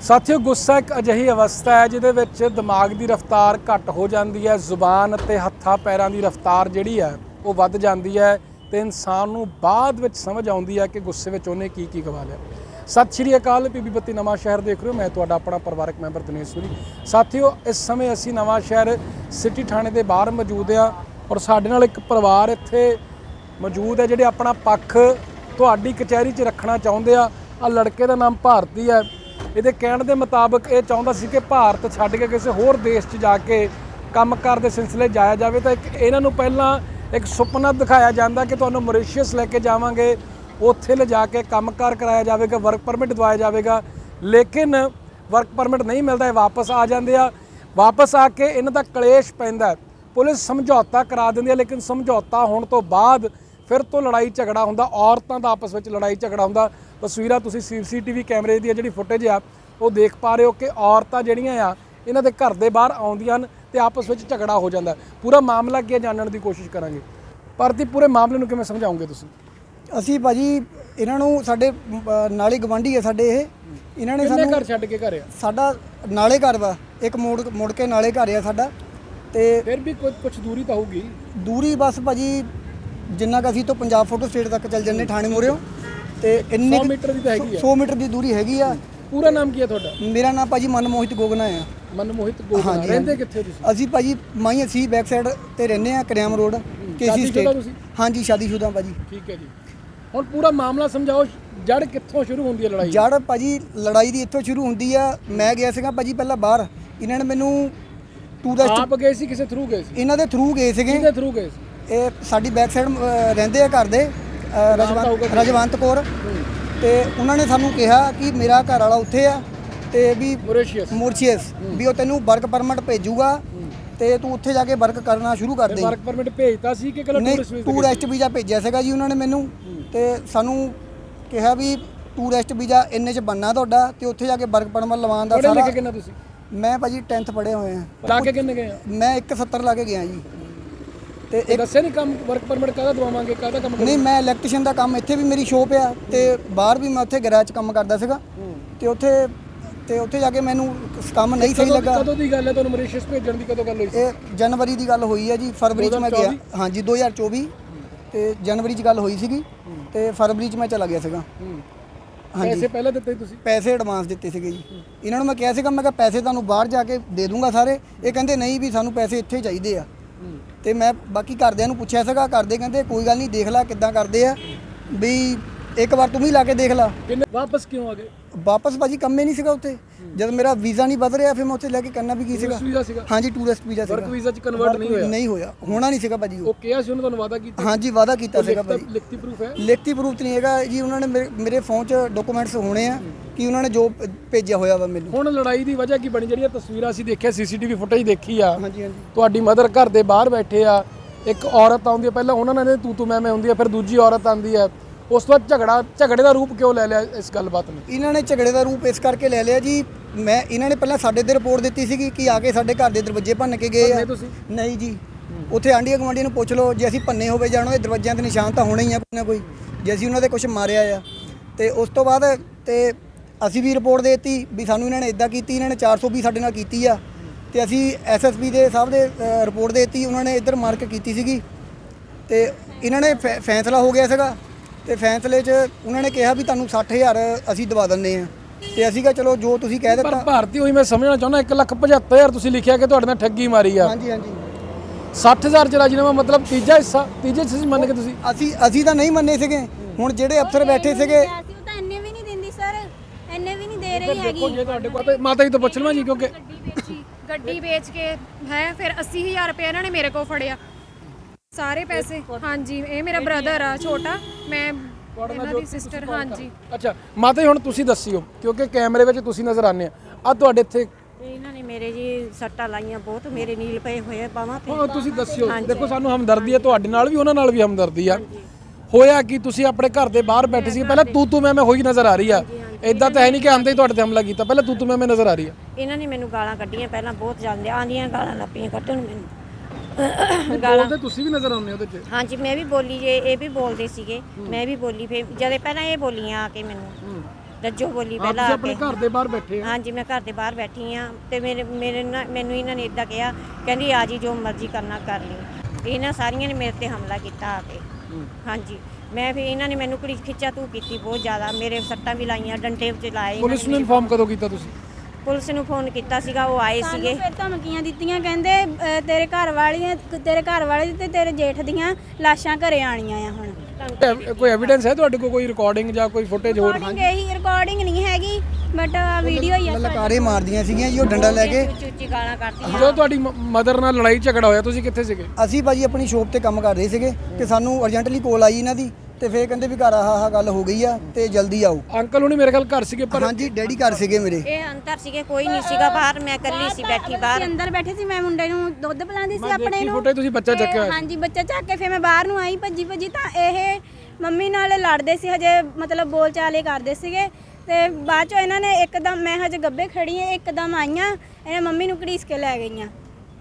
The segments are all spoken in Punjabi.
ਸਾਥੀਓ, ਗੁੱਸਾ ਇੱਕ ਅਜਿਹੀ ਅਵਸਥਾ ਹੈ ਜਿਹਦੇ ਵਿੱਚ ਦਿਮਾਗ ਦੀ ਰਫ਼ਤਾਰ ਘੱਟ ਹੋ ਜਾਂਦੀ ਹੈ, ਜ਼ੁਬਾਨ ਅਤੇ ਹੱਥਾਂ ਪੈਰਾਂ ਦੀ ਰਫ਼ਤਾਰ ਜਿਹੜੀ ਹੈ ਉਹ ਵੱਧ ਜਾਂਦੀ ਹੈ ਤੇ ਇਨਸਾਨ ਨੂੰ ਬਾਅਦ ਵਿੱਚ ਸਮਝ ਆਉਂਦੀ ਹੈ ਕਿ ਗੁੱਸੇ ਵਿੱਚ ਉਹਨੇ ਕੀ ਕੀ ਗਵਾ ਲਿਆ। ਸਤਿ ਸ਼੍ਰੀ ਅਕਾਲ, ਪੀਬੀ ਬੱਤੀ ਨਵਾਂ ਸ਼ਹਿਰ ਦੇਖ ਰਹੇ ਹੋ। ਮੈਂ ਤੁਹਾਡਾ ਆਪਣਾ ਪਰਿਵਾਰਕ ਮੈਂਬਰ ਦਿਨੇਸ਼ ਸੂਰੀ। ਸਾਥੀਓ, ਇਸ ਸਮੇਂ ਅਸੀਂ ਨਵਾਂ ਸ਼ਹਿਰ ਸਿਟੀ ਥਾਣੇ ਦੇ ਬਾਹਰ ਮੌਜੂਦ ਹਾਂ ਔਰ ਸਾਡੇ ਨਾਲ ਇੱਕ ਪਰਿਵਾਰ ਇੱਥੇ ਮੌਜੂਦ ਹੈ ਜਿਹੜੇ ਆਪਣਾ ਪੱਖ ਤੁਹਾਡੀ ਕਚਹਿਰੀ 'ਚ ਰੱਖਣਾ ਚਾਹੁੰਦੇ ਆ। ਆ ਲੜਕੇ ਦਾ ਨਾਮ ਭਾਰਤੀ ਹੈ। ਇਹਦੇ ਕਹਿਣ ਦੇ ਮੁਤਾਬਕ ਇਹ ਚਾਹੁੰਦਾ ਸੀ ਕਿ ਭਾਰਤ ਛੱਡ ਕੇ ਕਿਸੇ ਹੋਰ ਦੇਸ਼ 'ਚ ਜਾ ਕੇ ਕੰਮਕਾਰ ਦੇ ਸਿਲਸਿਲੇ ਜਾਇਆ ਜਾਵੇ। ਤਾਂ ਇੱਕ ਇਹਨਾਂ ਨੂੰ ਪਹਿਲਾਂ ਇੱਕ ਸੁਪਨਾ ਦਿਖਾਇਆ ਜਾਂਦਾ ਕਿ ਤੁਹਾਨੂੰ ਮੌਰੀਸ਼ੀਅਸ ਲੈ ਕੇ ਜਾਵਾਂਗੇ, ਉੱਥੇ ਲਿਜਾ ਕੇ ਕੰਮਕਾਰ ਕਰਾਇਆ ਜਾਵੇਗਾ ਵਰਕ ਪਰਮਿਟ ਦਵਾਇਆ ਜਾਵੇਗਾ। ਲੇਕਿਨ ਵਰਕ ਪਰਮਿਟ ਨਹੀਂ ਮਿਲਦਾ, ਇਹ ਵਾਪਸ ਆ ਜਾਂਦੇ ਆ। ਵਾਪਸ ਆ ਕੇ ਇਹਨਾਂ ਦਾ ਕਲੇਸ਼ ਪੈਂਦਾ ਪੁਲਿਸ ਸਮਝੌਤਾ ਕਰਾ ਦਿੰਦੀ ਹੈ, ਲੇਕਿਨ ਸਮਝੌਤਾ ਹੋਣ ਤੋਂ ਬਾਅਦ ਫਿਰ ਤੋਂ ਲੜਾਈ ਝਗੜਾ ਹੁੰਦਾ, ਔਰਤਾਂ ਦਾ ਆਪਸ ਵਿੱਚ ਲੜਾਈ ਝਗੜਾ ਹੁੰਦਾ। ਤਸਵੀਰਾਂ ਤੁਸੀਂ ਸੀਸੀਟੀਵੀ ਕੈਮਰੇ ਦੀ ਜਿਹੜੀ ਫੁਟੇਜ ਆ ਉਹ ਦੇਖ ਪਾ ਰਹੇ ਹੋ ਕਿ ਔਰਤਾਂ ਜਿਹੜੀਆਂ ਆ ਇਹਨਾਂ ਦੇ ਘਰ ਦੇ ਬਾਹਰ ਆਉਂਦੀਆਂ ਹਨ ਤੇ ਆਪਸ ਵਿੱਚ ਝਗੜਾ ਹੋ ਜਾਂਦਾ। ਪੂਰਾ ਮਾਮਲਾ ਕੀ ਹੈ ਜਾਣਨ ਦੀ ਕੋਸ਼ਿਸ਼ ਕਰਾਂਗੇ। ਪਰ ਦੀ ਪੂਰੇ ਮਾਮਲੇ ਨੂੰ ਕਿਵੇਂ ਸਮਝਾਉਂਗੇ ਤੁਸੀਂ? ਅਸੀਂ ਭਾਜੀ ਇਹਨਾਂ ਨੂੰ ਸਾਡੇ ਨਾਲੇ ਗਵਾਂਢੀ ਹੈ ਸਾਡੇ ਇਹ। ਇਹਨਾਂ ਨੇ ਸਾਨੂੰ ਘਰ ਛੱਡ ਕੇ ਘਰ ਆ? ਸਾਡਾ ਨਾਲੇ ਘਰ ਵਾ। ਇੱਕ ਮੋੜ ਮੁੜ ਕੇ ਨਾਲੇ ਘਰ ਆ ਸਾਡਾ। ਤੇ ਫਿਰ ਵੀ ਕੁਝ ਕੁਝ ਦੂਰੀ ਤਾਂ ਹੋਊਗੀ। ਦੂਰੀ ਬਸ ਭਾਜੀ ਜਿੰਨਾ ਕੁ ਅਸੀਂ ਤੋਂ ਪੰਜਾਬ ਫੋਟੋ ਸਟੇਟ ਤੱਕ ਚੱਲ ਜੰਨੇ ਥਾਣੇ ਮੋਰਿਓ। ਤੇ ਇੰਨੇ 100 ਮੀਟਰ ਦੀ ਤਾਂ ਹੈਗੀ ਆ। 100 ਮੀਟਰ ਦੀ ਦੂਰੀ ਹੈਗੀ ਆ। ਪੂਰਾ ਨਾਮ ਕੀ ਹੈ ਤੁਹਾਡਾ? ਮੇਰਾ ਨਾਮ ਭਾਜੀ ਮਨਮੋਹਿਤ ਗੋਗਨਾ ਆ। ਮਨਮੋਹਿਤ ਗੋਗਨਾ। ਰਹਿੰਦੇ ਕਿੱਥੇ ਤੁਸੀਂ? ਅਸੀਂ ਭਾਜੀ ਮਾਈ ਅਸੀਂ ਬੈਕ ਸਾਈਡ ਤੇ ਰਹਿੰਦੇ ਆ ਕਰਿਆਮ ਰੋਡ ਕੇਸੀ ਸਟੇਟ ਤੁਸੀਂ? ਹਾਂਜੀ ਸ਼ਾਦੀशुदा ਭਾਜੀ। ਠੀਕ ਹੈ ਜੀ। ਹੁਣ ਪੂਰਾ ਮਾਮਲਾ ਸਮਝਾਓ ਜੜ ਕਿੱਥੋਂ ਸ਼ੁਰੂ ਹੁੰਦੀ ਹੈ ਲੜਾਈ? ਜੜ ਭਾਜੀ ਲੜਾਈ ਦੀ ਇੱਥੋਂ ਸ਼ੁਰੂ ਹੁੰਦੀ ਆ। ਮੈਂ ਗਿਆ ਸੀਗਾ ਭਾਜੀ ਪਹਿਲਾਂ ਬਾਹਰ। ਇਹਨਾਂ ਨੇ ਮੈਨੂੰ ਟੂਰਿਸਟ ਆਪ ਗਏ ਸੀ ਕਿਸੇ ਥਰੂ ਗਏ ਸੀ? ਇਹਨਾਂ ਦੇ ਥਰੂ ਗਏ ਸੀਗੇ। ਕਿਹਦੇ ਥਰੂ ਗਏ ਸੀ? ਇਹ ਸਾਡੀ ਬੈਕ ਸਾਈਡ ਰਹਿੰਦੇ ਆ ਘਰ ਦੇ। ਰਜਵੰਤ ਰਜਵੰਤ ਕੌਰ। ਤੇ ਉਹਨਾਂ ਨੇ ਸਾਨੂੰ ਕਿਹਾ ਕਿ ਮੇਰਾ ਘਰ ਵਾਲਾ ਉੱਥੇ ਆ ਤੇ ਵੀ ਮੋਰੀਸ਼ੀਅਸ। ਮੋਰਸ਼ੀਅਸ ਵੀ ਉਹ ਤੈਨੂੰ ਵਰਕ ਪਰਮਿਟ ਭੇਜੂਗਾ ਤੇ ਤੂੰ ਉੱਥੇ ਜਾ ਕੇ ਵਰਕ ਕਰਨਾ ਸ਼ੁਰੂ ਕਰ ਦੇ। ਵਰਕ ਪਰਮਿਟ ਭੇਜਤਾ ਸੀ ਕਿ ਕੱਲਾ ਟੂਰਿਸਟ ਵੀਜ਼ਾ ਟੂਰਿਸਟ ਵੀਜ਼ਾ ਭੇਜਿਆ ਸੀਗਾ ਜੀ ਉਹਨਾਂ ਨੇ ਮੈਨੂੰ। ਤੇ ਸਾਨੂੰ ਕਿਹਾ ਵੀ ਟੂਰਿਸਟ ਵੀਜ਼ਾ ਇੰਨੇ ਚ ਬੰਨਾ ਤੁਹਾਡਾ ਤੇ ਉੱਥੇ ਜਾ ਕੇ ਵਰਕ ਪਰਮਿਟ ਲਵਾਉਣ ਦਾ ਪੜ੍ਹੇ ਸਾਰਾ ਲਿਖੇ ਕਿੰਨਾ ਤੁਸੀਂ? ਮੈਂ ਭਾਜੀ 10th ਪੜ੍ਹੇ ਹੋਏ ਆ। ਲਾ ਕੇ ਕਿੰਨੇ ਗਏ ਮੈਂ 170 ਲਾ ਕੇ ਗਿਆ ਜੀ। ਤੇ ਇਹ ਦੱਸਿਆ ਨਹੀਂ ਕੰਮ ਵਰਕ ਪਰਮਿਟ ਕਾਹਦਾ ਦਵਾਵਾਂਗੇ ਕਾਹਦਾ ਕੰਮ ਨਹੀਂ ਮੈਂ ਇਲੈਕਟ੍ਰੀਸ਼ੀਅਨ ਦਾ ਕੰਮ ਇੱਥੇ ਵੀ ਮੇਰੀ ਸ਼ੋਪ ਆ ਤੇ ਬਾਹਰ ਵੀ ਮੈਂ ਉੱਥੇ ਗੈਰਾਜ 'ਚ ਕੰਮ ਕਰਦਾ ਸੀਗਾ ਤੇ ਉੱਥੇ ਤੇ ਉੱਥੇ ਜਾ ਕੇ ਮੈਨੂੰ ਕੰਮ ਨਹੀਂ ਸਹੀ ਲੱਗਾ। ਕਦੋਂ ਦੀ ਗੱਲ ਹੈ ਤੁਹਾਨੂੰ ਮੋਰੀਸ਼ੀਅਸ ਭੇਜਣ ਦੀ ਕਦੋਂ ਗੱਲ ਹੋਈ? ਸੀ ਇਹ ਜਨਵਰੀ ਦੀ ਗੱਲ ਹੋਈ ਹੈ ਜੀ ਫਰਵਰੀ 'ਚ ਮੈਂ ਗਿਆ। ਹਾਂਜੀ 2024 ਤੇ ਜਨਵਰੀ 'ਚ ਗੱਲ ਹੋਈ ਸੀਗੀ ਤੇ ਫਰਵਰੀ 'ਚ ਮੈਂ ਚਲਾ ਗਿਆ ਸੀਗਾ। ਹਾਂਜੀ। ਪੈਸੇ ਪਹਿਲਾਂ ਦਿੱਤੇ ਤੁਸੀਂ? ਪੈਸੇ ਐਡਵਾਂਸ ਦਿੱਤੇ ਸੀਗੇ ਜੀ। ਇਹਨਾਂ ਨੂੰ ਮੈਂ ਕਿਹਾ ਸੀਗਾ ਮੈਂ ਕਿਹਾ ਪੈਸੇ ਤੁਹਾਨੂੰ ਬਾਹਰ ਜਾ ਕੇ ਦੇ ਦੂੰਗਾ ਸਾਰੇ। ਇਹ ਕਹਿੰਦੇ ਨਹੀਂ ਵੀ ਸਾਨੂੰ ਪੈਸੇ ਇੱਥੇ ਚਾਹੀਦੇ ਆ। ਤੇ ਮੈਂ ਬਾਕੀ ਘਰਦਿਆਂ ਨੂੰ ਪੁੱਛਿਆ ਸੀਗਾ, ਘਰਦੇ ਕਹਿੰਦੇ, ਕੋਈ ਗੱਲ ਨਹੀਂ, ਦੇਖ ਲੈ ਕਿੱਦਾਂ ਕਰਦੇ ਆ, ਵੀ ਇੱਕ ਵਾਰ ਤੂੰ ਵੀ ਲਾ ਕੇ ਦੇਖ ਲੈ। ਕਿੰਨੇ ਵਾਪਸ ਕਿਉਂ ਆ ਗਏ? ਵਾਪਸ ਭਾਜੀ ਕੰਮ ਹੀ ਨਹੀਂ ਸੀਗਾ ਉੱਥੇ। ਜਦ ਮੇਰਾ ਵੀਜ਼ਾ ਨਹੀਂ ਵਧ ਰਿਹਾ ਫਿਰ ਮੈਂ ਉੱਥੇ ਲੈ ਕੇ ਕਰਨਾ ਵੀ ਕੀ ਸੀਗਾ। ਟੂਰਿਸਟ ਵੀਜ਼ਾ ਸੀਗਾ? ਹਾਂਜੀ ਟੂਰਿਸਟ ਵੀਜ਼ਾ ਵਰਕ ਸੀਗਾ ਵੀਜ਼ਾ ਚ ਕਨਵਰਟ ਨਹੀਂ ਹੋਇਆ? ਨਹੀਂ ਹੋਇਆ। ਹੋਣਾ ਨਹੀਂ ਸੀਗਾ ਭਾਜੀ ਉਹ। ਕਿਹਾ ਸੀ ਉਹਨੇ ਤੁਹਾਨੂੰ ਵਾਅਦਾ ਕੀਤਾ? ਹਾਂਜੀ ਵਾਅਦਾ ਕੀਤਾ ਸੀਗਾ ਭਾਜੀ। ਲਿਖਤੀ ਪ੍ਰੂਫ ਹੈ? ਲਿਖਤੀ ਪ੍ਰੂਫ ਨਹੀਂ ਹੈਗਾ ਜੀ ਉਹਨਾਂ ਨੇ ਮੇਰੇ- ਮੇਰੇ ਫੋਨ 'ਚ ਡਾਕੂਮੈਂਟਸ ਹੋਣੇ ਆ ਕਿ ਉਹਨਾਂ ਨੇ ਜੋ ਭੇਜਿਆ ਹੋਇਆ ਵਾ ਮੈਨੂੰ। ਹੁਣ ਲੜਾਈ ਦੀ ਵਜ੍ਹਾ ਕੀ ਬਣੀ? ਜਿਹੜੀਆਂ ਤਸਵੀਰਾਂ ਅਸੀਂ ਦੇਖਿਆ ਸੀਸੀਟੀਵੀ ਫੁਟੇਜ ਦੇਖੀ ਆ। ਹਾਂਜੀ ਹਾਂਜੀ। ਤੁਹਾਡੀ ਮਦਰ ਘਰ ਦੇ ਬਾਹਰ ਬੈਠੇ ਆ। ਇੱਕ ਔਰਤ ਆਉਂਦੀ ਹੈ ਪਹਿਲਾਂ ਉਹਨਾਂ ਨਾਲ ਤੂੰ ਤੂੰ ਮੈਂ ਮੈਂ ਹੁੰਦੀ ਹੈ ਫਿਰ ਦੂਜੀ ਔਰਤ ਆਉਂਦੀ ਹੈ ਉਸ ਤੋਂ ਬਾਅਦ ਝਗੜਾ ਝਗੜੇ ਦਾ ਰੂਪ ਕਿਉਂ ਲੈ ਲਿਆ ਇਸ ਗੱਲਬਾਤ ਨੇ? ਇਹਨਾਂ ਨੇ ਝਗੜੇ ਦਾ ਰੂਪ ਇਸ ਕਰਕੇ ਲੈ ਲਿਆ ਜੀ ਮੈਂ ਇਹਨਾਂ ਨੇ ਪਹਿਲਾਂ ਸਾਡੇ ਤੇ ਰਿਪੋਰਟ ਦਿੱਤੀ ਸੀਗੀ ਕਿ ਆ ਕੇ ਸਾਡੇ ਘਰ ਦੇ ਦਰਵਾਜ਼ੇ ਭੰਨ ਕੇ ਗਏ ਆ? ਨਹੀਂ ਜੀ। ਉੱਥੇ ਆਂਢੀ ਗੁਆਂਢੀ ਨੂੰ ਪੁੱਛ ਲਓ ਜੇ ਅਸੀਂ ਭੰਨੇ ਹੋਵੇ ਜਾਣੋ ਇਹ ਦਰਵਾਜ਼ਿਆਂ ਤੇ ਨਿਸ਼ਾਨ ਤਾਂ ਹੋਣੇ ਹੀ ਆ ਕੋਈ ਨਾ ਕੋਈ ਜੇ ਅਸੀਂ ਉਹਨਾਂ ਦੇ ਕੁਝ ਮਾਰਿਆ ਆ। ਤੇ ਉਸ ਤੋਂ ਬਾਅਦ ਤੇ ਅਸੀਂ ਵੀ ਰਿਪੋਰਟ ਦੇਤੀ ਵੀ ਸਾਨੂੰ ਇਹਨਾਂ ਨੇ ਇਦਾਂ ਕੀਤੀ ਇਹਨਾਂ ਨੇ 420 ਸਾਡੇ ਨਾਲ ਕੀਤੀ ਆ। ਤੇ ਅਸੀਂ ਐਸਐਸਪੀ ਦੇ ਸਾਹਿਬ ਦੇ ਰਿਪੋਰਟ ਦੇਤੀ ਉਹਨਾਂ ਨੇ ਇੱਧਰ ਮਾਰਕ ਕੀਤੀ ਸੀਗੀ। ਤੇ ਇਹਨਾਂ ਨੇ ਫੈਸਲਾ ਹੋ ਗਿਆ ਸੀਗਾ। ਤੇ ਫੈਸਲੇ 'ਚ ਉਹਨਾਂ ਨੇ ਕਿਹਾ ਵੀ ਤੁਹਾਨੂੰ 60000 ਅਸੀਂ ਦਵਾ ਦਿੰਨੇ ਆ ਤੇ ਅਸੀਂ ਕਿਹਾ ਚਲੋ ਜੋ ਤੁਸੀਂ ਕਹਿ ਪਰ ਦਿੱਤਾ ਭਾਰਤੀ ਹੋਈ ਮੈਂ ਸਮਝਣਾ ਚਾਹੁੰਦਾ 175000 ਤੁਸੀਂ ਲਿਖਿਆ ਕਿ ਤੁਹਾਡੇ ਨਾਲ ਠੱਗੀ ਮਾਰੀ ਆ। ਹਾਂਜੀ ਹਾਂਜੀ। 60000 ਚ ਰਾਜੀਨਾਮਾ ਮਤਲਬ ਤੀਜਾ ਹਿੱਸਾ ਤੀਜੇ ਹਿੱਸੇ 'ਚ ਮੰਨ ਕੇ ਤੁਸੀਂ। ਅਸੀਂ ਅਸੀਂ ਤਾਂ ਨਹੀਂ ਮੰਨੇ ਸੀਗੇ। ਹੁਣ ਜਿਹੜੇ ਅਫਸਰ ਬੈਠੇ ਸੀਗੇ ਅਸੀਂ ਉਹ ਤਾਂ ਇੰਨੇ ਵੀ ਨਹੀਂ ਦਿੰਦੀ ਸਰ। ਇੰਨੇ ਵੀ ਨਹੀਂ ਦੇ ਰਹੀ ਹੈਗੀ ਦੇਖੋ ਜੇ ਤੁਹਾਡੇ ਕੋਲ ਤਾਂ ਮਾਤਾ ਜੀ ਤੋਂ ਪੁੱਛ ਲਵਾਂ ਜੀ ਕਿਉਂਕਿ ਗੱਡੀ ਵੇਚੀ ਗੱਡੀ ਵੇਚ ਕੇ ਹੈ ਫਿਰ 80000 ਰੁਪਏ ਇਹਨਾਂ ਨੇ ਮੇਰੇ ਕੋਲ ਫੜਿਆ। ਸਾਰੇ ਪੈਸੇ। ਹਾਂਜੀ ਇਹ ਮੇਰਾ ਬ੍ਰਦਰ ਆ ਛੋਟਾ। ਮੈਂ ਇਹਨਾਂ ਦੀ ਸਿਸਟਰ ਹਾਂਜੀ। ਅੱਛਾ ਮਾਤਾ ਜੀ ਹੁਣ ਤੁਸੀਂ ਦੱਸਿਓ ਕਿਉਂਕਿ ਕੈਮਰੇ ਵਿੱਚ ਤੁਸੀਂ ਨਜ਼ਰ ਆਉਂਦੇ ਆ। ਆ ਤੁਹਾਡੇ ਇੱਥੇ ਇਹਨਾਂ ਨੇ ਮੇਰੇ ਜੀ ਸੱਟਾਂ ਲਾਈਆਂ ਬਹੁਤ ਮੇਰੇ ਨੀਲ ਪਏ ਹੋਏ ਆ ਬਾਹਾਂ ਤੇ। ਹੁਣ ਤੁਸੀਂ ਦੱਸਿਓ। ਦੇਖੋ ਸਾਨੂੰ ਹਮਦਰਦੀ ਹੈ ਤੁਹਾਡੇ ਨਾਲ ਵੀ ਉਹਨਾਂ ਨਾਲ ਵੀ ਹਮਦਰਦੀ ਆ। ਹੋਇਆ ਕਿ? ਤੁਸੀਂ ਆਪਣੇ ਘਰ ਦੇ ਬਾਹਰ ਬੈਠੇ ਸੀ। ਪਹਿਲਾਂ ਤੂੰ ਤੂੰ ਮੈਂ ਮੈਂ ਹੋਈ ਨਜ਼ਰ ਆ ਰਹੀ ਆ। ਇਦਾਂ ਤਾਂ ਹੈ ਨਹੀਂ ਕਿ ਆਂਦੇ ਹੀ ਤੁਹਾਡੇ ਤੇ ਹਮਲਾ ਕੀਤਾ। ਪਹਿਲਾਂ ਤੂੰ ਤੂੰ ਮੈਂ ਮੈਂ ਨਜ਼ਰ ਆ ਰਹੀ ਆ। ਇਹਨਾਂ ਨੇ ਮੈਨੂੰ ਗਾਲਾਂ ਕੱਢੀਆਂ ਪਹਿਲਾਂ ਬਹੁਤ ਜਾਂਦੇ ਆਂਦੀਆਂ ਗਾਲਾਂ ਲੱਪੀਆਂ ਕੱਢਣ ਮੈਨੂੰ। ਗਾਲਾਂ। ਬੋਲਦੇ ਤੁਸੀਂ ਵੀ ਨਜ਼ਰ ਆਉਂਦੇ ਹੋ ਉਹਦੇ 'ਚ? ਹਾਂਜੀ ਮੈਂ ਵੀ ਬੋਲੀ ਜੇ ਇਹ ਵੀ ਬੋਲਦੇ ਸੀਗੇ। ਮੈਂ ਵੀ ਬੋਲੀ ਫਿਰ ਜਦੇ ਪਹਿਲਾਂ ਇਹ ਬੋਲੀਆਂ ਆ ਕੇ ਮੈਨੂੰ। ਰੱਜੋ ਬੋਲੀ ਆਪ ਪਹਿਲਾਂ ਤੁਸੀਂ ਆ ਆਪਣੇ ਕੇ। ਘਰ ਦੇ ਬਾਹਰ ਬੈਠੇ ਆ। ਹਾਂਜੀ ਮੈਂ ਘਰ ਦੇ ਬਾਹਰ ਬੈਠੀ ਆ ਤੇ ਮੇਰੇ ਮੇਰੇ ਨਾਲ ਮੈਨੂੰ ਇਹਨਾਂ ਨੇ ਇਦਾਂ ਕਿਹਾ ਕਹਿੰਦੀ ਆ ਜੀ ਜੋ ਮਰਜ਼ੀ ਕਰਨਾ ਕਰ ਲਈ। ਇਹਨਾਂ ਸਾਰੀਆਂ ਨੇ ਮੇਰੇ ਤੇ ਹਮਲਾ ਕੀਤਾ ਆ ਕੇ। ਹਾਂਜੀ ਮੈਂ ਫਿਰ ਇਹਨਾਂ ਨੇ ਮੈਨੂੰ ਕੁੜੀ ਖਿੱਚਾ ਤੂੰ ਕੀਤੀ ਬਹੁਤ ਜ਼ਿਆਦਾ। ਮੇਰੇ ਸੱਟਾਂ ਵੀ ਲਾਈਆਂ ਡੰਡੇ ਵਿੱਚ ਲਾਏ ਇਹਨਾਂ ਪੁਲਿਸ ਨੇ ਨੂੰ ਇਨਫਾਰਮ ਕਦੋਂ ਕੀਤਾ ਤੁਸੀਂ? ਪੁਲਿਸ ਨੂੰ ਫੋਨ ਕੀਤਾ ਸੀਗਾ ਉਹ ਆਏ ਸਾਨੂੰ ਸੀਗੇ। ਫਿਰ ਧਮਕੀਆਂ ਦਿੱਤੀਆਂ ਕਹਿੰਦੇ ਤੇਰੇ ਘਰ ਵਾਲੀਆਂ ਤੇਰੇ ਘਰ ਵਾਲੇ ਤੇ ਤੇਰੇ ਜੇਠ ਦੀਆਂ ਲਾਸ਼ਾਂ ਘਰੇ ਆਣੀਆਂ ਆ ਹੁਣ। ਕੋਈ ਐਵੀਡੈਂਸ ਹੈ ਤੁਹਾਡੇ ਕੋਲ ਕੋਈ ਰਿਕਾਰਡਿੰਗ ਜਾਂ ਕੋਈ ਫੁਟੇਜ ਹੋਰ? ਰਿਕਾਰਡਿੰਗ ਇਹੀ ਰਿਕਾਰਡਿੰਗ ਨਹੀਂ ਹੈਗੀ ਬਟ ਵੀਡੀਓ ਹੀ ਆ ਲਲਕਾਰੇ ਮਾਰਦੀਆਂ ਸੀਗੀਆਂ ਜੀ ਉਹ ਡੰਡਾ ਲੈ ਕੇ। ਉੱਚੀ ਉੱਚੀ ਗਾਲਾਂ ਕੱਢਦੀਆਂ। ਜਦੋਂ ਤੁਹਾਡੀ ਮਦਰ ਨਾਲ ਲੜਾਈ ਝਗੜਾ ਹੋਇਆ ਤੁਸੀਂ ਕਿੱਥੇ ਸੀਗੇ? ਅਸੀਂ ਭਾਜੀ ਆਪਣੀ ਸ਼ੋਪ ਤੇ ਕੰਮ ਕਰ ਰਹੇ ਸੀਗੇ ਕਿ ਸਾਨੂੰ ਅਰਜੈਂਟਲੀ ਕੋਲ ਆਈ ਇਹਨਾਂ ਦੀ। ਤੇ ਫੇਰ ਕਹਿੰਦੇ ਵੀ ਘਰ ਆਹ ਆਹ ਗੱਲ ਹੋ ਗਈ ਆ ਤੇ ਜਲਦੀ ਆਓ। ਅੰਕਲ ਹੁਣੀ ਮੇਰੇ ਖਿਆਲ ਘਰ ਸੀਗੇ ਪਰ ਹਾਂਜੀ ਡੈਡੀ ਘਰ ਸੀਗੇ ਮੇਰੇ। ਇਹ ਅੰਤਰ ਸੀਗੇ ਕੋਈ ਨਹੀਂ ਸੀਗਾ ਬਾਹਰ ਮੈਂ ਇਕੱਲੀ ਸੀ ਬੈਠੀ ਬਾਹਰ। ਅਸੀਂ ਅੰਦਰ ਬੈਠੇ ਸੀ ਮੈਂ ਮੁੰਡੇ ਨੂੰ ਦੁੱਧ ਪਿਲਾਉਂਦੀ ਸੀ ਆਪਣੇ ਨੂੰ। ਫੁਟੇਜ ਤੁਸੀਂ ਬੱਚਾ ਤੇ ਚੱਕਿਆ। ਹੋਇਆ ਹਾਂਜੀ ਬੱਚਾ ਚੱਕ ਕੇ ਫਿਰ ਮੈਂ ਬਾਹਰ ਨੂੰ ਆਈ ਭੱਜੀ ਭੱਜੀ ਤਾਂ ਇਹ ਮੰਮੀ ਨਾਲ ਲੜਦੇ ਸੀ ਹਜੇ ਮਤਲਬ ਬੋਲ ਚਾਲੇ ਕਰਦੇ ਸੀਗੇ। ਤੇ ਬਾਅਦ ਚੋਂ ਇਹਨਾਂ ਨੇ ਇੱਕਦਮ ਮੈਂ ਹਜੇ ਗੱਬੇ ਖੜੀ ਐ ਇੱਕਦਮ ਆਈਆਂ ਇਹਨੇ ਮੰਮੀ ਨੂੰ ਘੜੀਸ ਕੇ ਲੈ ਗਈਆਂ।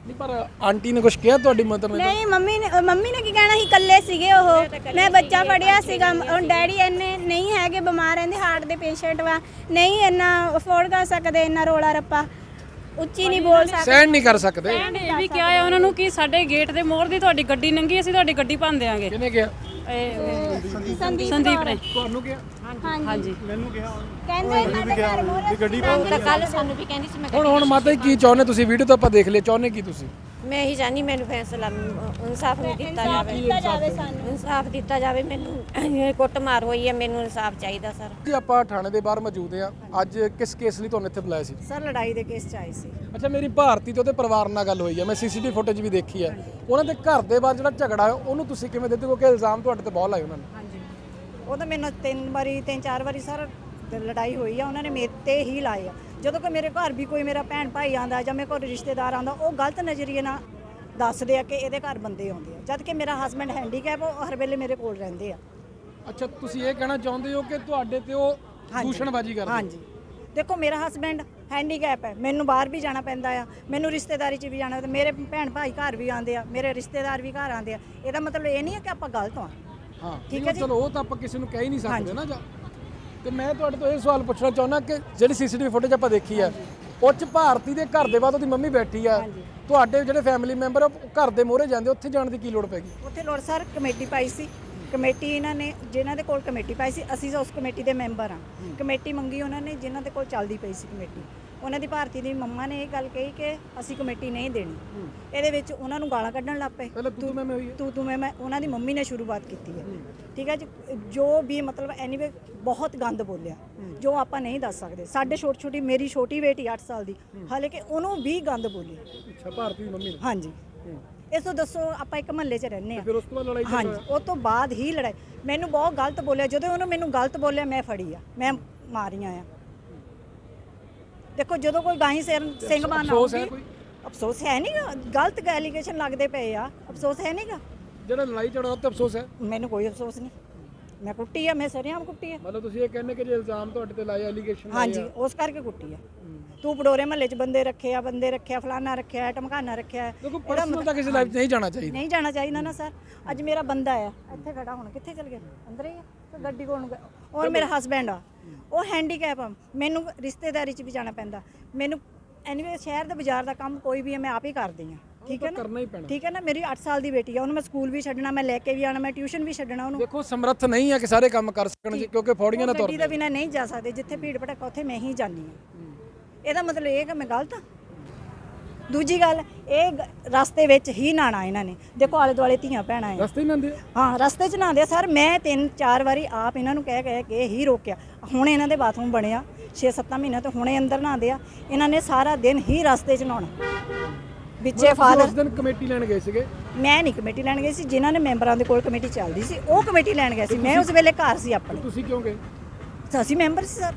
ਨਹੀਂ ਪਰ ਆਂਟੀ ਨੇ ਕੁਝ ਕਿਹਾ ਤੁਹਾਡੀ ਮਦਰ ਨੇ ਨਹੀਂ ਮੰਮੀ ਨੇ ਮੰਮੀ ਨੇ ਕੀ ਕਹਿਣਾ ਸੀ? ਇਕੱਲੇ ਸੀਗੇ ਉਹ। ਮੈਂ ਬੱਚਾ ਫੜਿਆ ਸੀਗਾ। ਹੁਣ ਡੈਡੀ ਇੰਨੇ ਨਹੀਂ ਹੈਗੇ ਬਿਮਾਰ ਰਹਿੰਦੇ ਹਾਰਟ ਦੇ ਪੇਸ਼ੈਂਟ ਵਾ। ਨਹੀਂ ਇੰਨਾ ਅਫੋਰਡ ਕਰ ਸਕਦੇ ਇੰਨਾ ਰੋਲਾ ਰੱਪਾ। ਉੱਚੀ ਨਹੀਂ ਬੋਲ ਸਕਦੇ। ਸਹਿਣ ਨਹੀਂ ਕਰ ਸਕਦੇ। ਇਹ ਵੀ ਕਿਹਾ ਹੈ ਉਹਨਾਂ ਨੂੰ ਕਿ ਸਾਡੇ ਗੇਟ ਦੇ ਮੋਹਰ ਦੀ ਤੁਹਾਡੀ ਗੱਡੀ ਨੰਗੀ ਅਸੀਂ ਤੁਹਾਡੀ ਗੱਡੀ ਭੰਨ ਦਿਆਂਗੇ। ਕਿਹਨੇ ਕਿਹਾ? ਸੰਦੀਪ ਨੇ। ਤੁਹਾਨੂੰ ਕਿਹਾ? ਹਾਂਜੀ। ਮੈਨੂੰ ਕਹਿੰਦੇ ਸਾਡੇ ਘਰ ਮੋਰੇ ਤਾਂ ਕੱਲ ਸਾਨੂੰ ਵੀ ਕਹਿੰਦੀ ਸੀ ਮੈਂ ਹੁਣ ਹੁਣ ਮਾਤਾ ਜੀ ਕੀ ਚਾਹੁੰਦੇ ਤੁਸੀਂ? ਵੀਡੀਓ ਤਾਂ ਆਪਾਂ ਦੇਖ ਲਿਆ ਚਾਹੁੰਦੇ ਕੀ ਤੁਸੀਂ? ਮੈਂ ਹੀ ਜਾਨੀ ਮੈਨੂੰ ਫੈਸਲਾ ਮ- ਇਨਸਾਫ ਨਹੀਂ ਦਿੱਤਾ ਜਾਵੇ। ਦਿੱਤਾ ਜਾਵੇ ਸਾਨੂੰ। ਇਨਸਾਫ ਦਿੱਤਾ ਜਾਵੇ ਮੈਨੂੰ ਇਹ ਕੁੱਟ ਮਾਰ ਹੋਈ ਹੈ ਮੈਨੂੰ ਇਨਸਾਫ ਚਾਹੀਦਾ ਸਰ। ਜੀ ਆਪਾਂ ਥਾਣੇ ਦੇ ਬਾਹਰ ਮੌਜੂਦ ਆ ਅੱਜ ਕਿਸ ਕੇਸ ਲਈ ਤੁਹਾਨੂੰ ਇੱਥੇ ਬੁਲਾਇਆ ਸੀ? ਸਰ ਲੜਾਈ ਦੇ ਕੇਸ ਚ ਆਏ ਸੀ। ਅੱਛਾ ਮੇਰੀ ਭਾਰਤੀ ਤੇ ਉਹਦੇ ਪਰਿਵਾਰ ਨਾਲ ਗੱਲ ਹੋਈ ਹੈ। ਮੈਂ ਸੀਸੀਟੀਵੀ ਫੁਟੇਜ ਵੀ ਦੇਖੀ ਹੈ। ਉਹਨਾਂ ਦੇ ਘਰ ਦੇ ਬਾਹਰ ਜਿਹੜਾ ਝਗੜਾ ਹੋਇਆ ਉਹਨੂੰ ਤੁਸੀਂ ਕਿਵੇਂ ਦਿੱਤੇ ਕਿਉਂਕਿ ਇਲਜ਼ਾਮ ਤੁਹਾਡੇ ਤੇ ਬਹੁਤ ਲਾਏ ਉਹਨਾਂ ਨੇ। ਹਾਂਜੀ। ਉਹ ਤਾਂ ਮੈਨੂੰ ਤਿੰਨ ਵਾਰੀ ਤਿੰਨ ਚਾਰ ਵਾਰੀ ਸਰ ਲੜਾਈ ਹੋਈ ਆ ਉਹਨਾਂ ਨੇ ਮੇਰੇ ਤੇ ਹੀ ਲਾਏ ਆ। ਜਦੋਂ ਕਿ ਮੇਰੇ ਘਰ ਵੀ ਕੋਈ ਮੇਰਾ ਭੈਣ ਭਾਈ ਆਂਦਾ ਜਾਂ ਮੇਰੇ ਕੋਲ ਰਿਸ਼ਤੇਦਾਰ ਆਂਦਾ ਉਹ ਗਲਤ ਨਜ਼ਰੀਏ ਨਾਲ ਦੱਸਦੇ ਆ ਕਿ ਇਹਦੇ ਘਰ ਬੰਦੇ ਆਉਂਦੇ ਆ। ਜਦ ਕਿ ਮੇਰਾ ਹਸਬੰਡ ਹੈਂਡੀਕੈਪ ਉਹ ਹਰ ਵੇਲੇ ਮੇਰੇ ਕੋਲ ਰਹਿੰਦੇ ਆ। ਅੱਛਾ ਤੁਸੀਂ ਇਹ ਕਹਿਣਾ ਚਾਹੁੰਦੇ ਹੋ ਕਿ ਤੁਹਾਡੇ ਤੇ ਉਹ ਹਾਂਜੀ। ਦੂਸ਼ਣਬਾਜ਼ੀ ਕਰਦੇ? ਹਾਂਜੀ। ਦੇਖੋ ਮੇਰਾ ਹਸਬੰਡ ਹੈਂਡੀਕੈਪ ਹੈ। ਮੈਨੂੰ ਬਾਹਰ ਵੀ ਜਾਣਾ ਪੈਂਦਾ ਆ। ਮੈਨੂੰ ਰਿਸ਼ਤੇਦਾਰੀ 'ਚ ਵੀ ਜਾਣਾ ਤੇ ਮੇਰੇ ਭੈਣ ਭਾਈ ਘਰ ਵੀ ਆਉਂਦੇ ਆ ਮੇਰੇ ਰਿਸ਼ਤੇਦਾਰ ਵੀ ਘਰ ਆਉਂਦੇ ਆ। ਇਹਦਾ ਮਤਲਬ ਇਹ ਨਹੀਂ ਹੈ ਕਿ ਆਪਾਂ ਗਲਤ ਆ। ਹਾਂ ਠੀਕ ਹੈ ਜੀ। ਚਲੋ ਉਹ ਤਾਂ ਆਪਾਂ ਕਿਸੇ ਨੂੰ ਕਹਿ ਹੀ ਨਹੀਂ ਸਕਦੇ। ਨਾ ਜਾਂ ਤੇ ਮੈਂ ਤੁਹਾਡੇ ਤੋਂ ਇਹ ਸਵਾਲ ਪੁੱਛਣਾ ਚਾਹੁੰਦਾ ਕਿ ਜਿਹੜੀ ਸੀਸੀਟੀਵੀ ਫੁਟੇਜ ਆਪਾਂ ਦੇਖੀ ਹੈ ਉਹ ਚ ਭਾਰਤੀ ਦੇ ਘਰ ਦੇ ਬਾਅਦ ਉਹਦੀ ਮੰਮੀ ਬੈਠੀ ਆ ਤੁਹਾਡੇ ਜਿਹੜੇ ਫੈਮਿਲੀ ਮੈਂਬਰ ਉਹ ਘਰ ਦੇ ਮੋਹਰੇ ਜਾਂਦੇ ਉੱਥੇ ਜਾਣ ਦੀ ਕੀ ਲੋੜ ਪੈ ਗਈ? ਉੱਥੇ ਲੋੜ ਸਰ ਕਮੇਟੀ ਪਾਈ ਸੀ। ਕਮੇਟੀ ਇਹਨਾਂ ਨੇ ਜਿਨ੍ਹਾਂ ਦੇ ਕੋਲ ਕਮੇਟੀ ਪਾਈ ਸੀ ਅਸੀਂ ਉਸ ਕਮੇਟੀ ਦੇ ਮੈਂਬਰ ਆ ਕਮੇਟੀ ਮੰਗੀ ਉਹਨਾਂ ਨੇ ਜਿਨ੍ਹਾਂ ਦੇ ਕੋਲ ਚੱਲਦੀ ਪਈ ਸੀ ਕਮੇਟੀ। ਉਹਨਾਂ ਦੀ ਭਾਰਤੀ ਦੀ ਮੰਮਾ ਨੇ ਇਹ ਗੱਲ ਕਹੀ ਕਿ ਅਸੀਂ ਕਮੇਟੀ ਨਹੀਂ ਦੇਣੀ। ਇਹਦੇ ਵਿੱਚ ਉਹਨਾਂ ਨੂੰ ਗਾਲਾਂ ਕੱਢਣ ਲੱਗ ਪਏ। ਪਹਿਲਾਂ ਤੂੰ ਮੈਂ ਮੈਂ ਹੋਈ ਹੈ ਤੂੰ ਤੂੰ ਮੈਂ ਮੈਂ ਉਹਨਾਂ ਦੀ ਮੰਮੀ ਨੇ ਸ਼ੁਰੂਆਤ ਕੀਤੀ ਹੈ। ਠੀਕ ਹੈ ਜੀ? ਜੋ ਵੀ ਮਤਲਬ ਐਨੀਵੇ ਬਹੁਤ ਗੰਦ ਬੋਲਿਆ। ਜੋ ਆਪਾਂ ਨਹੀਂ ਦੱਸ ਸਕਦੇ। ਸਾਡੇ ਛੋਟੀ ਛੋਟੀ ਮੇਰੀ ਛੋਟੀ ਬੇਟੀ 8 ਸਾਲ ਦੀ ਹਾਲੇ ਕਿ ਉਹਨੂੰ ਵੀ ਗੰਦ ਬੋਲਿਆ ਅੱਛਾ ਭਾਰਤੀ ਦੀ ਮੰਮੀ ਨੇ? ਹਾਂਜੀ। ਇਸ ਤੋਂ ਦੱਸੋ ਆਪਾਂ ਇੱਕ ਮਹੱਲੇ 'ਚ ਰਹਿੰਦੇ ਆ ਫਿਰ ਉਸ ਤੋਂ ਬਾਅਦ ਲੜਾਈ ਝਗੜਾ? ਹਾਂਜੀ ਉਹ ਤੋਂ ਬਾਅਦ ਹੀ ਲੜਾਈ। ਮੈਨੂੰ ਬਹੁਤ ਗਲਤ ਬੋਲਿਆ। ਜਦੋਂ ਉਹਨੇ ਮੈਨੂੰ ਗਲਤ ਬੋਲਿਆ ਮੈਂ ਫੜੀ ਆ। ਮੈਂ ਮਾਰੀਆਂ ਆ। ਦੇਖੋ ਜਦੋਂ ਕੋਈ ਸਿਰ ਸਿੰਘ ਬਣ ਅਫਸੋਸ ਹੈ ਕੋਈ? ਅਫਸੋਸ ਹੈ ਨਹੀਂਗਾ ਗਲਤ ਐਲੀਗੇਸ਼ਨ ਲੱਗਦੇ ਪਏ ਆ ਅਫਸੋਸ ਹੈ ਨਹੀਂਗਾ ਜਿਹੜਾ ਲੜਾਈ ਉਹ ਤੇ ਅਫਸੋਸ ਹੈ? ਮੈਨੂੰ ਕੋਈ ਅਫਸੋਸ ਨਹੀਂ। ਮੈਂ ਕੁੱਟੀ ਆ ਮੈਂ ਸਰਿਆਮ ਕੁੱਟੀ ਆ। ਮਤਲਬ ਤੁਸੀਂ ਇਹ ਕਹਿੰਦੇ ਕਿ ਜੇ ਇਲਜ਼ਾਮ ਤੁਹਾਡੇ ਤੇ ਲਾਏ ਐਲੀਗੇਸ਼ਨ ਹਾਂਜੀ ਉਸ ਕਰਕੇ ਕੁੱਟੀ ਆ। ਤੂੰ ਪਡੋਰੇ ਮਹੱਲੇ 'ਚ ਬੰਦੇ ਰੱਖੇ ਆ ਬੰਦੇ ਰੱਖਿਆ ਫਲਾਨਾ ਰੱਖਿਆ ਟਮਕਾਨਾ ਰੱਖਿਆ ਦੇਖੋ ਪਰਸਨਲ ਤਾਂ ਕਿਸੇ ਲਾਈਫ ਨਹੀਂ ਜਾਣਾ ਚਾਹੀਦਾ। ਨਹੀਂ ਜਾਣਾ ਚਾਹੀਦਾ ਨਾ ਸਰ। ਅੱਜ ਮੇਰਾ ਬੰਦਾ ਆ ਇੱਥੇ ਖੜਾ ਹੁਣ ਕਿੱਥੇ ਚਲ ਗਿਆ ਅੰਦਰ ਹੀ ਆ ਗੱਡੀ ਕੋਲ ਨੂੰ ਗਿਆ ਔਰ ਮੇਰਾ ਹਸਬੈਂਡ ਆ। ਉਹ ਹੈਂਡੀਕੈਪ ਆ। ਮੈਨੂੰ ਰਿਸ਼ਤੇਦਾਰੀ 'ਚ ਵੀ ਜਾਣਾ ਪੈਂਦਾ। ਮੈਨੂੰ ਐਨੀਵੇ ਸ਼ਹਿਰ ਦੇ ਬਾਜ਼ਾਰ ਦਾ ਕੰਮ ਕੋਈ ਵੀ ਹੈ ਮੈਂ ਆਪ ਹੀ ਕਰਦੀ ਆ। ਠੀਕ ਹੈ ਨਾ? ਕਰਨਾ ਹੀ ਪੈਣਾ। ਠੀਕ ਹੈ ਨਾ? ਮੇਰੀ 8 ਸਾਲ ਦੀ ਬੇਟੀ ਆ। ਉਹਨੂੰ ਮੈਂ ਸਕੂਲ ਵੀ ਛੱਡਣਾ ਮੈਂ ਲੈ ਕੇ ਵੀ ਆਣਾ ਮੈਂ ਟਿਊਸ਼ਨ ਵੀ ਛੱਡਣਾ ਉਹਨੂੰ। ਦੇਖੋ ਸਮਰੱਥ ਨਹੀਂ ਹੈ ਕਿ ਸਾਰੇ ਕੰਮ ਕਰ ਸਕਣ ਜੀ ਕਿਉਂਕਿ ਫੌੜੀਆਂ ਉਹ ਤੁਰ ਗੱਡੀ ਦਾ ਬਿਨਾ ਨਹੀਂ ਜਾ ਸਕਦੇ। ਜਿੱਥੇ ਭੀੜ ਭੜੱਕਾ ਉੱਥੇ ਮੈਂ ਹੀ ਜਾਂਦੀ ਆ। ਇਹਦਾ ਮਤਲਬ ਇਹ ਕਿ ਮੈਂ ਗਲਤ ਆ? ਦੂਜੀ ਗੱਲ ਇਹ ਗ- ਰਸਤੇ ਵਿੱਚ ਹੀ ਨਾਣਾ ਇਹਨਾਂ ਨੇ। ਦੇਖੋ ਆਲੇ ਦੁਆਲੇ ਧੀਆਂ ਭੈਣਾਂ ਆ ਰਸਤੇ ਹੀ ਨੰਦੇ ਹਾਂ ਰਸਤੇ 'ਚ ਨਹਾਉਂਦੇ ਆ। ਸਰ ਮੈਂ ਤਿੰਨ ਚਾਰ ਵਾਰੀ ਆਪ ਇਹਨਾਂ ਨੂੰ ਕਹਿ ਕਹਿ ਕੇ ਹੀ ਰੋਕਿਆ। ਹੁਣ ਇਹਨਾਂ ਦੇ ਬਾਥਰੂਮ ਬਣਿਆ 6-7 ਮਹੀਨੇ ਤੋਂ ਹੁਣੇ ਅੰਦਰ ਨਹਾਉਂਦੇ ਆ। ਇਹਨਾਂ ਨੇ ਸਾਰਾ ਦਿਨ ਹੀ ਰਸਤੇ 'ਚ ਨਹਾਉਣਾ। ਵਿੱਚੇ ਉਸ ਫਾਦਰ ਦਿਨ ਕਮੇਟੀ ਲੈਣ ਗਏ ਸੀਗੇ? ਮੈਂ ਨਹੀਂ ਕਮੇਟੀ ਲੈਣ ਗਈ ਸੀ। ਜਿਨ੍ਹਾਂ ਨੇ ਮੈਂਬਰਾਂ ਦੇ ਕੋਲ ਕਮੇਟੀ ਚੱਲਦੀ ਸੀ ਉਹ ਕਮੇਟੀ ਲੈਣ ਗਏ ਸੀ। ਮੈਂ ਉਸ ਵੇਲੇ ਘਰ ਸੀ ਆਪਣੇ। ਤੁਸੀਂ ਕਿਉਂ ਗਏ? ਅਸੀਂ ਮੈਂਬਰ ਸੀ ਸਰ।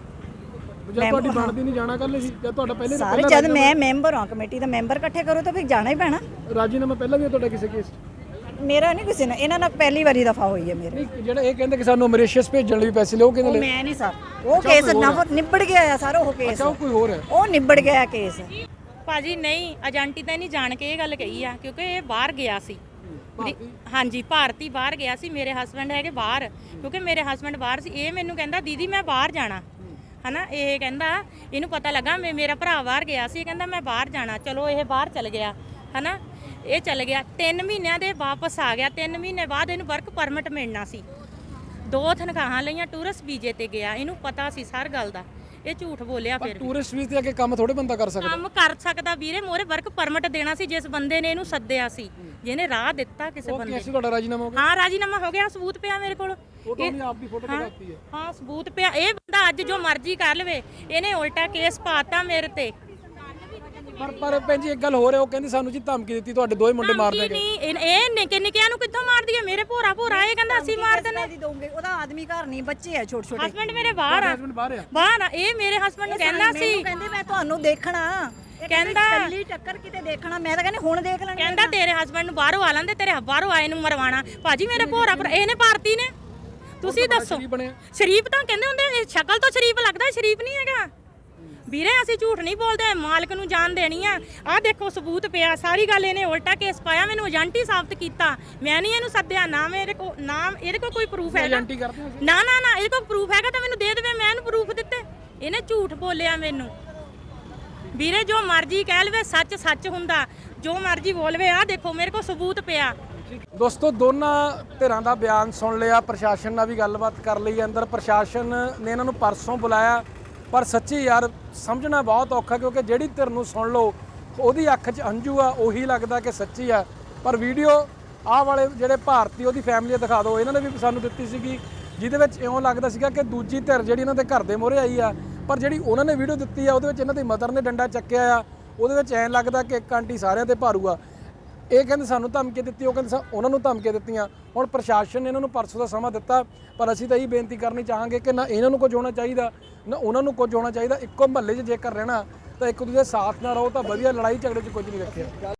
ਜਦ ਤੁਹਾਡੀ ਬਣਦੀ ਨਹੀਂ ਜਾਣਾ ਕੱਲ ਸੀ ਜਦ ਤੁਹਾਡਾ ਪਹਿਲੇ ਸਾਰੇ ਜਦ ਮੈਂ ਮੈਂਬਰ ਹਾਂ ਕਮੇਟੀ ਦਾ ਮੈਂਬਰ ਇਕੱਠੇ ਕਰੋ ਤਾਂ ਫਿਰ ਜਾਣਾ ਹੀ ਪੈਣਾ। ਰਾਜੀਨਾਮਾ ਪਹਿਲਾਂ ਵੀ ਹੈ ਤੁਹਾਡਾ ਕਿਸੇ ਕੇਸ 'ਚ? ਮੇਰਾ ਨਹੀਂ ਕਿਸੇ ਨਾਲ ਇਹਨਾਂ ਨਾਲ ਪਹਿਲੀ ਵਾਰੀ ਦਫਾ ਹੋਈ ਹੈ ਮੇਰੇ। ਨਹੀਂ ਜਿਹੜਾ ਇਹ ਕਹਿੰਦੇ ਕਿ ਸਾਨੂੰ ਮਰੀਸ਼ੀਅਸ ਭੇਜਣ ਲਈ ਵੀ ਪੈਸੇ ਲਿਓ ਕਹਿੰਦੇ ਉਹ ਲੈ। ਮੈਂ ਨਹੀਂ ਸਰ ਉਹ ਕੇਸ ਨਵ- ਨਿਬੜ ਗਿਆ ਆ ਸਰ ਉਹ ਕੇਸ ਅੱਛਾ ਉਹ ਕੋਈ ਹੋਰ ਹੈ? ਉਹ ਨਿਬੜ ਗਿਆ ਕੇਸ ਭਾਜੀ ਨਹੀਂ ਏਜੰਟੀ ਤਾਂ ਨਹੀਂ ਜਾਣ ਕੇ ਇਹ ਗੱਲ ਕਹੀ ਆ ਕਿਉਂਕਿ ਇਹ ਬਾਹਰ ਗਿਆ ਸੀ। ਹਾਂਜੀ ਭਾਰਤੀ ਬਾਹਰ ਗਿਆ ਸੀ ਮੇਰੇ ਹਸਬੰਡ ਹੈਗੇ ਬਾਹਰ। ਕਿਉਂਕਿ ਮੇਰੇ ਹਸਬੰਡ ਬਾਹਰ ਸੀ ਇਹ ਮੈਨੂੰ ਕਹਿੰਦਾ ਦੀਦੀ ਮੈਂ ਬਾਹਰ ਜਾਣਾ। ਹਨਾ, ਇਹ ਕਹਿੰਦਾ, ਇਹਨੂੰ ਪਤਾ ਲੱਗਾ ਮੇ- ਮੇਰਾ ਭਰਾ ਬਾਹਰ ਗਿਆ ਸੀ, ਕਹਿੰਦਾ ਮੈਂ ਬਾਹਰ ਜਾਣਾ, ਚਲੋ ਇਹ ਬਾਹਰ ਚਲ ਗਿਆ, ਹਨਾ, ਇਹ ਚਲ ਗਿਆ। 3 ਮਹੀਨਿਆਂ ਦੇ ਵਾਪਸ ਆ ਗਿਆ 3 ਮਹੀਨੇ ਬਾਅਦ ਇਹਨੂੰ ਵਰਕ ਪਰਮਿਟ ਮਿਲਣਾ ਸੀ। ਦੋ ਤਨਖਾਹਾਂ ਲਈਆਂ ਟੂਰਿਸਟ ਵੀਜ਼ੇ ਤੇ ਗਿਆ, ਇਹਨੂੰ ਪਤਾ ਸੀ ਸਰ ਗੱਲ ਦਾ। ਇਹ ਝੂਠ ਬੋਲਿਆ ਫਿਰ ਵੀ। ਟੂਰਿਸਟ ਵੀਜ਼ੇ ਕੇ ਕੰਮ ਥੋੜੇ ਬੰਦਾ ਕਰ ਸਕਦਾ। ਕੰਮ ਕਰ ਸਕਦਾ ਵੀਰੇ ਮੋਰੇ ਵਰਕ ਪਰਮਿਟ ਦੇਣਾ ਸੀ ਜਿਸ ਬੰਦੇ ਨੇ ਇਹਨੂੰ ਸੱਦਿਆ ਸੀ। ਜਿਹਨੇ ਰਾਹ ਦਿੱਤਾ ਕਿਸੇ ਉਹ ਬੰਦੇ ਕੇਸ ਤੁਹਾਡਾ ਰਾਜੀਨਾਮਾ ਹੋ ਗਿਆ? ਹਾਂ ਰਾਜੀਨਾਮਾ ਹੋ ਗਿਆ ਸਬੂਤ ਪਿਆ ਮੇਰੇ ਕੋਲ। ਤਾਂ ਉਹਨੇ ਆਪ ਦੀ ਫੋਟੋ ਦਿਖਾਤੀ ਹੈ। ਹਾਂ ਸਬੂਤ ਪਿਆ। ਇਹ ਬੰਦਾ ਅੱਜ ਜੋ ਮਰਜ਼ੀ ਕਰ ਲਵੇ ਇਹਨੇ ਉਲਟਾ ਕੇਸ ਪਾਤਾ ਮੇਰੇ ਤੇ। ਪਰ ਪਰ ਭੈਣ ਜੀ ਇੱਕ ਗੱਲ ਹੋਰ ਹੈ ਉਹ ਕਹਿੰਦੀ ਸਾਨੂੰ ਜੀ ਧਮਕੀ ਦਿੱਤੀ ਤੁਹਾਡੇ ਦੋਵੇਂ ਮੁੰਡੇ ਮਾਰ ਧਮਕੀ ਦੇਣਗੇ। ਨਹੀਂ ਇਹ- ਇਹ ਨਿੱਕੇ ਨਿੱਕਿਆਂ ਨੂੰ ਕਿੱਥੋਂ ਮਾਰ ਦਈਏ ਮੇਰੇ ਭੋਰਾ ਭੋਰਾ ਇਹ ਕਹਿੰਦਾ ਅਸੀਂ ਮਾਰ ਦਿੰਦੇ ਦੀ ਦੋਗੇ ਉਹਦਾ ਆਦਮੀ ਘਰ ਨਹੀਂ ਬੱਚੇ ਆ ਛੋਟੇ ਛੋਟੇ। ਹਸਬੰਡ ਮੇਰੇ ਬਾਹਰ ਆ। ਹਸਬੰਡ ਬਾਹਰ ਆ? ਬਾਹਰ ਆ। ਇਹ ਮੇਰੇ ਹਸਬੰਡ ਨੂੰ ਕਹਿੰਦਾ ਸੀ। ਮੈਨੂੰ ਕਹਿੰਦੇ ਮੈਂ ਤੁਹਾਨੂੰ ਦੇਖਣਾ। ਇਹ ਕਹਿੰਦਾ- ਕੱਲੀ ਟੱਕਰ ਕਿਤੇ ਦੇਖਣਾ। ਮੈਂ ਤਾਂ ਕਹਿੰਦੀ ਹੁਣ ਦੇਖ ਲੈਣੀ ਕਹਿੰਦਾ ਤੇਰੇ ਹਸਬੰਡ ਨੂੰ ਬਾਹਰੋਂ ਆ ਲੈਂਦੇ ਤੇਰੇ ਬਾਹਰੋਂ ਆਏ ਨੂੰ ਮਰਵਾਣਾ ਭਾਜੀ ਮੇਰੇ ਭੋਰਾ ਭਰਾ ਇਹਨੇ ਭਾਰਤੀ ਨੇ। ਤੁਸੀਂ ਦੱਸੋ। ਸ਼ਰੀਫ ਬਣਿਆ। ਸ਼ਰੀਫ ਤਾਂ ਕਹਿੰਦੇ ਹੁੰਦੇ ਆ, ਇਹ ਸ਼ਕਲ ਤੋਂ ਸ਼ਰੀਫ ਲੱਗਦਾ ਸ਼ਰੀਫ ਨਹੀਂ ਹੈਗਾ। ਵੀਰੇ ਅਸੀਂ ਝੂਠ ਨਹੀਂ ਬੋਲਦੇ ਮਾਲਕ ਨੂੰ ਜਾਨ ਦੇਣੀ ਆ। ਆਹ ਦੇਖੋ ਸਬੂਤ ਪਿਆ ਸਾਰੀ ਗੱਲ ਇਹਨੇ ਉਲਟਾ ਕੇਸ ਪਾਇਆ ਮੈਨੂੰ ਏਜੰਟੀ ਸਾਬਤ ਕੀਤਾ। ਮੈਂ ਨਹੀਂ ਇਹਨੂੰ ਸੱਦਿਆ ਨਾ ਮੇਰੇ ਕੋ ਨਾ ਇਹਦੇ ਕੋਲ ਕੋਈ ਪ੍ਰੂਫ ਹੈਗਾ। ਏਜੰਟੀ ਕਰਦੇ ਹੋ ਨਾ ਨਾ ਨਾ ਇਹਦੇ ਕੋਲ ਪ੍ਰੂਫ ਹੈਗਾ ਤਾਂ ਮੈਨੂੰ ਦੇ ਦੇਵੇ ਮੈਂ ਇਹਨੂੰ ਪ੍ਰੂਫ ਦਿੱਤੇ। ਇਹਨੇ ਝੂਠ ਬੋਲਿਆ ਮੈਨੂੰ। ਵੀਰੇ ਜੋ ਮਰਜ਼ੀ ਕਹਿ ਲਵੇ ਸੱਚ ਸੱਚ ਹੁੰਦਾ। ਜੋ ਮਰਜ਼ੀ ਬੋਲਵੇ ਆਹ ਦੇਖੋ ਮੇਰੇ ਕੋਲ ਸਬੂਤ ਪਿਆ। ਦੋਸਤੋ ਦੋਨਾਂ ਧਿਰਾਂ ਦਾ ਬਿਆਨ ਸੁਣ ਲਿਆ ਪ੍ਰਸ਼ਾਸਨ ਨਾਲ ਵੀ ਗੱਲਬਾਤ ਕਰ ਲਈ ਅੰਦਰ ਪ੍ਰਸ਼ਾਸਨ ਨੇ ਇਹਨਾਂ ਨੂੰ ਪਰਸੋਂ ਬੁਲਾਇਆ। ਪਰ ਸੱਚੀ ਯਾਰ, ਸਮਝਣਾ ਬਹੁਤ ਔਖਾ ਕਿਉਂਕਿ ਜਿਹੜੀ ਧਿਰ ਨੂੰ ਸੁਣ ਲਓ, ਉਹਦੀ ਅੱਖ 'ਚ ਅੰਜੂ ਆ, ਉਹੀ ਲੱਗਦਾ ਕਿ ਸੱਚੀ ਆ। ਪਰ ਵੀਡੀਓ, ਆਹ ਵਾਲੇ ਜਿਹੜੇ ਭਾਰਤੀ, ਉਹਦੀ ਫੈਮਿਲੀ ਦਿਖਾ ਦਿਓ। ਇਹਨਾਂ ਨੇ ਵੀ ਸਾਨੂੰ ਦਿੱਤੀ ਸੀਗੀ, ਜਿਹਦੇ ਵਿੱਚ ਇਉਂ ਲੱਗਦਾ ਸੀਗਾ ਕਿ ਦੂਜੀ ਧਿਰ ਜਿਹੜੀ ਇਹਨਾਂ ਦੇ ਘਰ ਦੇ ਮੋਹਰੇ ਆਈ ਆ, ਪਰ ਜਿਹੜੀ ਉਹਨਾਂ ਨੇ ਵੀਡੀਓ ਦਿੱਤੀ ਆ, ਉਹਦੇ ਵਿੱਚ ਇਹਨਾਂ ਦੀ ਮਦਰ ਨੇ ਡੰਡਾ ਚੱਕਿਆ ਆ। ਉਹਦੇ ਵਿੱਚ ਐਂ ਲੱਗਦਾ ਕਿ ਇੱਕ ਆਂਟੀ ਸਾਰਿਆਂ ਤੇ ਭਾਰੂ ਆ। ਇਹ ਕਹਿੰਦੇ ਸਾਨੂੰ ਧਮਕੀ ਦਿੱਤੀ ਉਹ ਕਹਿੰਦੇ ਸਾ- ਉਹਨਾਂ ਨੂੰ ਧਮਕੀ ਦਿੱਤੀਆਂ। ਹੁਣ ਪ੍ਰਸ਼ਾਸਨ ਨੇ ਇਹਨਾਂ ਨੂੰ ਪਰਸੋਂ ਦਾ ਸਮਾਂ ਦਿੱਤਾ, ਪਰ ਅਸੀਂ ਤਾਂ ਇਹ ਬੇਨਤੀ ਕਰਨੀ ਚਾਹਾਂਗੇ ਕਿ ਨਾ ਇਹਨਾਂ ਨੂੰ ਕੁਝ ਹੋਣਾ ਚਾਹੀਦਾ, ਨਾ ਉਹਨਾਂ ਨੂੰ ਕੁਝ ਹੋਣਾ ਚਾਹੀਦਾ, ਇੱਕੋ ਮਹੱਲੇ 'ਚ ਜੇਕਰ ਰਹਿਣਾ, ਤਾਂ ਇੱਕ ਦੂਜੇ ਦੇ ਸਾਥ ਨਾਲ ਰਹੋ, ਤਾਂ ਵਧੀਆ ਲੜਾਈ ਝਗੜੇ 'ਚ ਕੁਝ ਨਹੀਂ ਰੱਖਿਆ।